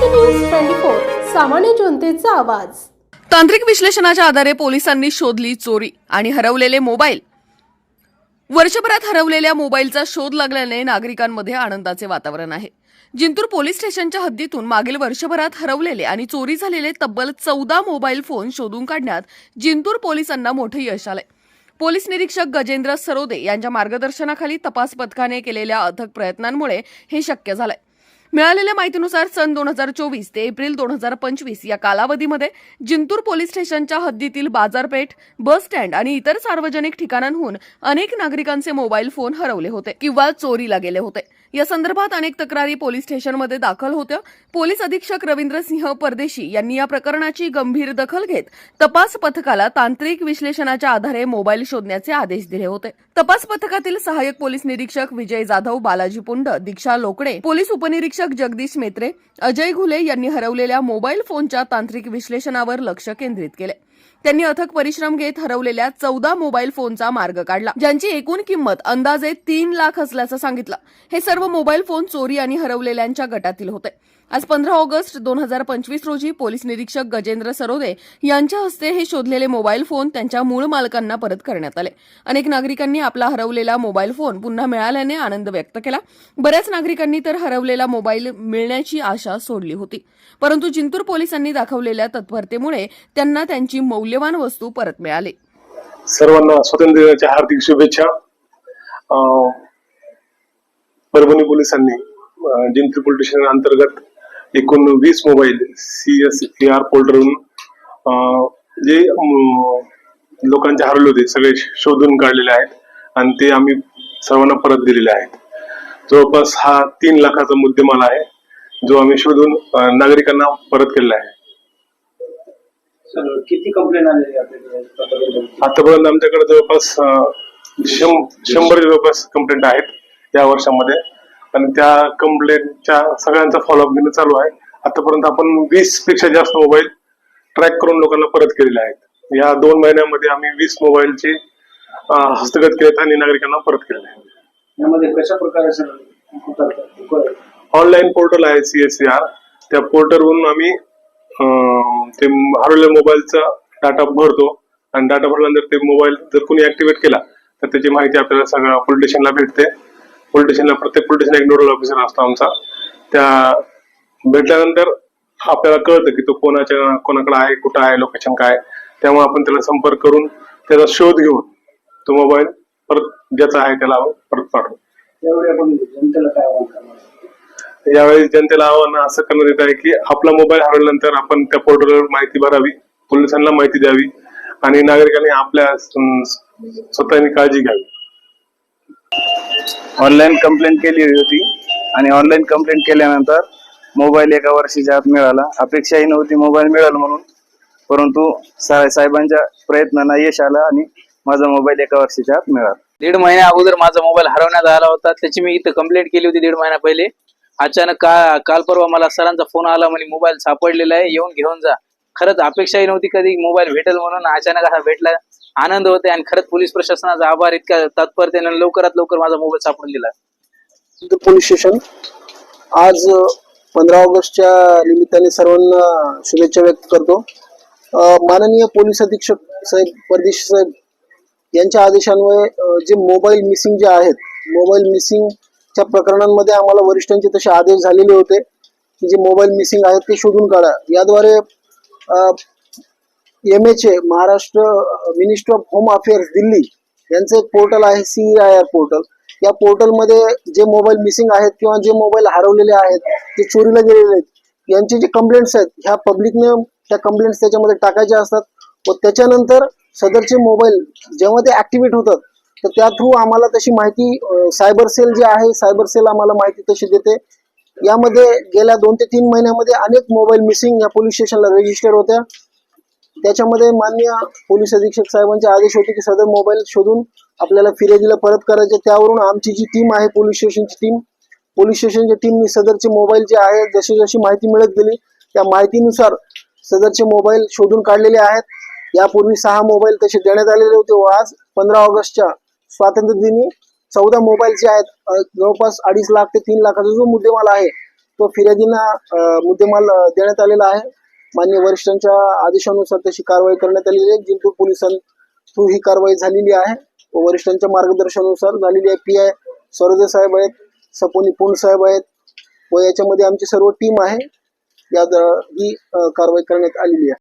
Maharashtra news twenty four सामान्य जनतेचा आवाज. तांत्रिक विश्लेषणाच्या आधारे पोलिसांनी शोधली चोरी आणि हरवलेले मोबाईल. वर्षभरात हरवलेल्या मोबाईलचा शोध लागल्याने नागरिकांमध्ये आनंदाचे वातावरण आहे. जिंतूर पोलीस स्टेशनच्या हद्दीतून मागील वर्षभरात हरवलेले आणि चोरी झालेले तब्बल चौदा मोबाईल फोन शोधून काढण्यात जिंतूर पोलिसांना मोठे यश आलंय पोलीस निरीक्षक गजेंद्र सरोदे यांच्या मार्गदर्शनाखाली तपास पथकाने केलेल्या अथक प्रयत्नांमुळे हे शक्य झालंय. मिळालेल्या माहितीनुसार सन दोन हजार चोवीस ते एप्रिल दोन हजार पंचवीस या कालावधीमध्ये जिंतूर पोलीस स्टेशनच्या हद्दीतील बाजारपेठ बस स्टँड आणि इतर सार्वजनिक ठिकाणांहून अनेक नागरिकांचे मोबाईल फोन हरवले होते किंवा चोरीला गेले होते. या संदर्भात अनेक तक्रारी पोलीस स्टेशनमध्ये दाखल होत्या. पोलीस अधीक्षक रवींद्र सिंह परदेशी यांनी या प्रकरणाची गंभीर दखल घेत तपास पथकाला तांत्रिक विश्लेषणाच्या आधारे मोबाईल शोधण्याचे आदेश दिले होते. तपास पथकातील सहाय्यक पोलीस निरीक्षक विजय जाधव बालाजी पुंड दीक्षा लोकडे पोलीस उपनिरीक्षक जगदीश मेत्रे अजय घुले यांनी हरवलेल्या मोबाईल फोनच्या तांत्रिक विश्लेषणावर लक्ष केंद्रित केले. त्यांनी अथक परिश्रम घेत हरवलेल्या चौदा मोबाईल फोनचा मार्ग काढला ज्यांची एकूण किंमत अंदाजे तीन लाख असल्याचं सांगितलं. हे सर्व मोबाईल फोन चोरी आणि हरवलेल्यांच्या गटातील होते. आज पंधरा ऑगस्ट दोन हजार पंचवीस रोजी पोलीस निरीक्षक गजेंद्र सरोदे यांच्या हस्ते हे शोधलेले मोबाईल फोन त्यांच्या मूळ मालकांना परत करण्यात आले. अनेक नागरिकांनी आपला हरवलेला मोबाईल फोन पुन्हा मिळाल्याने आनंद व्यक्त केला. बऱ्याच नागरिकांनी तर हरवलेला मोबाईल मिळण्याची आशा सोडली होती. परंतु जिंतूर पोलिसांनी दाखवलेल्या तत्परतेमुळे त्यांना त्यांची मौल्यवान वस्तू परत मिळाले. सर्वांना स्वातंत्र्य दिनाच्या हार्दिक शुभेच्छा. अं, परभणी पोलिसांनी अं, जिंतूर पोलीस स्टेशन अंतर्गत एकूण वीस mobile C S A R पोर्टलवरून जे लोकांचे हरवले होते सगळे शोधून काढलेले आहेत आणि ते आम्ही सर्वांना परत दिलेले आहेत. जवळपास हा तीन लाखाचा मुद्देमाल आहे जो आम्ही शोधून नागरिकांना परत केलेला आहे. सर किती कंप्लेंट आलेली आपल्याकडे आतापर्यंत आमच्याकडे जवळपास शं- शंभर जवळपास कंप्लेंट आहेत या वर्षामध्ये. आणि त्या कंप्लेंटच्या सगळ्यांचा फॉलोअप घेणं चालू आहे. आतापर्यंत आपण वीसपेक्षा जास्त मोबाईल ट्रॅक करून लोकांना परत केलेले आहेत. या दोन महिन्यामध्ये आम्ही वीस मोबाईलचे अं, हस्तगत केलेत आणि नागरिकांना परत केलेले आहेत. यामध्ये कशा प्रकारे सर? ऑनलाईन पोर्टल आहे सीएससीआर त्या पोर्टलवरून आम्ही ते हरवलेल्या मोबाईलचा डाटा भरतो. आणि डाटा भरल्यानंतर ते मोबाईल जर कोणी ऍक्टिव्हेट केला तर त्याची माहिती आपल्याला सगळ्या पोलीस स्टेशनला भेटते. पोलीस स्टेशनला प्रत्येक पोलीस स्टेशन एक नोडल ऑफिसर असतो आमचा. त्या भेटल्यानंतर आपल्याला कळतं की तो कोणाच्या कोणाकडे आहे कुठं आहे लोकेशन काय. त्यामुळे आपण त्याला संपर्क करून त्याचा शोध घेऊन तो मोबाईल परत ज्याचा आहे त्याला परत पाठवू त्यावेळी आपण जनतेला काय यावेळी जनतेला आव्हान असं करण्यात येत आहे की आपला मोबाईल हरवल्यानंतर आपण त्या पोर्टलवर माहिती भरावी पोलिसांना माहिती द्यावी आणि नागरिकांनी आपल्या स्वतःनी काळजी घ्यावी. ऑनलाईन कंप्लेंट केली होती आणि ऑनलाईन कंप्लेंट केल्यानंतर मोबाईल एका वर्षाच्या आत मिळाला. अपेक्षाही नव्हती मोबाईल मिळाला म्हणून. परंतु साहेबांच्या प्रयत्नांना यश आलं आणि माझा मोबाईल एका वर्षाच्या आत मिळाला. दीड महिन्या अगोदर माझा मोबाईल हरवण्यात आला होता. त्याची मी इथं कंप्लेंट केली होती दीड महिना पहिले. अचानक का काल परवा मला सरांचा फोन आला म्हणे मोबाईल सापडलेला आहे येऊन घेऊन जा. खरंच अपेक्षाही नव्हती कधी मोबाईल भेटेल म्हणून अचानक असा भेटला आनंद होते आणि खरंच पोलीस प्रशासनाचा आभार इतका तत्परतेने लवकरात लवकर माझा मोबाईल सापडून दिला पोलीस स्टेशन आज पंधरा ऑगस्टच्या निमित्ताने सर्वांना शुभेच्छा व्यक्त करतो. माननीय पोलीस अधीक्षक साहेब परदेशी साहेब यांच्या आदेशान्वये जे मोबाईल मिसिंग जे आहेत मोबाईल मिसिंग च्या प्रकरणांमध्ये आम्हाला वरिष्ठांचे तसे आदेश झालेले होते की जे मोबाईल मिसिंग आहेत ते शोधून काढा. याद्वारे M H A Maharashtra ministry of home affairs Delhi यांचं एक पोर्टल आहे सी आय आर पोर्टल या पोर्टलमध्ये जे मोबाईल मिसिंग आहेत किंवा जे मोबाईल हरवलेले आहेत जे चोरीला गेलेले आहेत यांचे जे कंप्लेंट्स आहेत ह्या पब्लिकने त्या कंप्लेंट्स त्याच्यामध्ये टाकायच्या असतात. व त्याच्यानंतर सदरचे मोबाईल जेव्हा ते ऍक्टिव्हेट होतात तर त्या थ्रू आम्हाला तशी माहिती सायबर सेल जे आहे सायबर सेल आम्हाला माहिती तशी देते. यामध्ये गेल्या दोन ते तीन महिन्यामध्ये अनेक मोबाईल मिसिंग या पोलीस स्टेशनला रजिस्टर होत्या. त्याच्यामध्ये मान्य पोलीस अधीक्षक साहेबांचे आदेश होते की सदर मोबाईल शोधून आपल्याला फिर्यादीला परत करायचे. त्यावरून आमची जी टीम आहे पोलीस स्टेशनची टीम पोलीस स्टेशनच्या टीमनी सदरचे मोबाईल जे आहे जशी जशी माहिती मिळत गेली त्या माहितीनुसार सदरचे मोबाईल शोधून काढलेले आहेत. यापूर्वी सहा मोबाईल तसे देण्यात आलेले होते व आज पंधरा ऑगस्टच्या स्वातंत्र्य दिनी चौदा मोबाईल जे आहेत जवळपास अडीच लाख ते तीन लाखाचा जो मुद्देमाल आहे तो फिर्यादींना मुद्देमाल देण्यात आलेला आहे. मान्य वरिष्ठांच्या आदेशानुसार तशी कारवाई करण्यात आलेली आहे. जिंतूर पोलिसां थ्रू ही कारवाई झालेली आहे. व वरिष्ठांच्या मार्गदर्शनानुसार झालेली आहे. पी आय सरोदे साहेब आहेत सपोनी पुंड साहेब आहेत व याच्यामध्ये आमची सर्व टीम आहे. यात ही कारवाई करण्यात आलेली आहे.